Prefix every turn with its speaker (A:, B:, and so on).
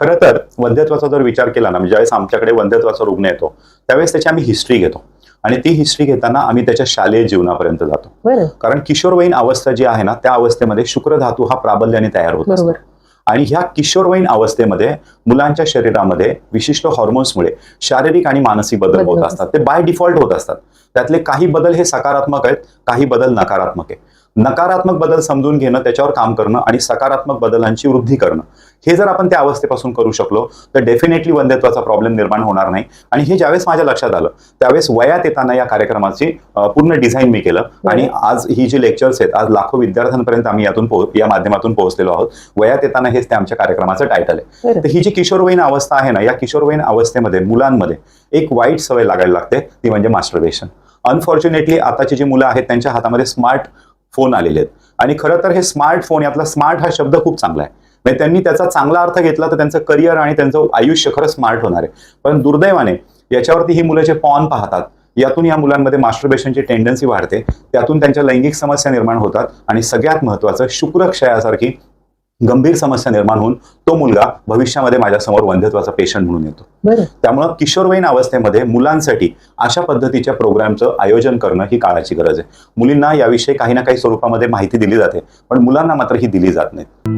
A: खरं तर वंध्यत्वाचा जर विचार केला ना म्हणजे ज्यावेळेस आमच्याकडे वंध्यत्वाचा रुग्ण येतो त्यावेळेस त्याची आम्ही हिस्ट्री घेतो. आणि ती हिस्ट्री घेताना आम्ही त्याच्या शालेय जीवनापर्यंत जातो. कारण किशोरवयीन अवस्था जी आहे ना त्या अवस्थेमध्ये शुक्र धातू हा प्राबल्याने तयार होत आणि ह्या किशोरवयीन अवस्थेमध्ये मुलांच्या शरीरामध्ये विशिष्ट हॉर्मोन्समुळे शारीरिक आणि मानसिक बदल होत असतात. ते बाय डिफॉल्ट होत असतात. त्यातले काही बदल हे सकारात्मक आहेत काही बदल नकारात्मक आहे नकारात्मक बदल समजून घेणं त्याच्यावर काम करणं आणि सकारात्मक बदलांची वृद्धी करणं. हे जर आपण त्या अवस्थेपासून करू शकलो तर डेफिनेटली वंध्यत्वाचा प्रॉब्लेम निर्माण होणार नाही. आणि हे ज्यावेळेस माझ्या लक्षात आलं त्यावेळेस वयात येताना या कार्यक्रमाची पूर्ण डिझाईन मी केलं. आणि आज ही जी लेक्चर्स आहेत आज लाखो विद्यार्थ्यांपर्यंत आम्ही यातून या माध्यमातून पोहोचलेलो आहोत. वयात येताना हेच ते आमच्या कार्यक्रमाचं टायटल आहे. तर ही जी किशोरवयीन अवस्था आहे ना या किशोरवयीन अवस्थेमध्ये मुलांमध्ये एक वाईट सवय लागायला लागते ती म्हणजे मास्टरबेशन अनफॉर्च्युनेटली आताची जी मुलं आहेत त्यांच्या हातामध्ये स्मार्ट फोन आलेले आहेत. आणि खरं तर हे स्मार्टफोन यातला स्मार्ट हा शब्द खूप चांगला आहे. म्हणजे त्यांनी त्याचा चांगला अर्थ घेतला तर त्यांचं करिअर आणि त्यांचं आयुष्य खरं स्मार्ट होणार आहे. पण दुर्दैवाने याच्यावरती ही मुलं जे पॉन पाहतात यातून या मुलांमध्ये मास्टरबेशनची टेंडन्सी वाढते. त्यातून त्यांच्या लैंगिक समस्या निर्माण होतात आणि सगळ्यात महत्वाचं शुक्रक्षयासारखी गंभीर समस्या निर्माण होऊन तो मुलगा भविष्यामध्ये माझ्यासमोर वंध्यत्वाचा पेशंट म्हणून येतो. त्यामुळं किशोरवयीन अवस्थेमध्ये मुलांसाठी अशा पद्धतीच्या प्रोग्रामचं आयोजन करणं ही काळाची गरज आहे. मुलींना याविषयी काही ना काही स्वरूपामध्ये माहिती दिली जाते पण मुलांना मात्र ही दिली जात नाही.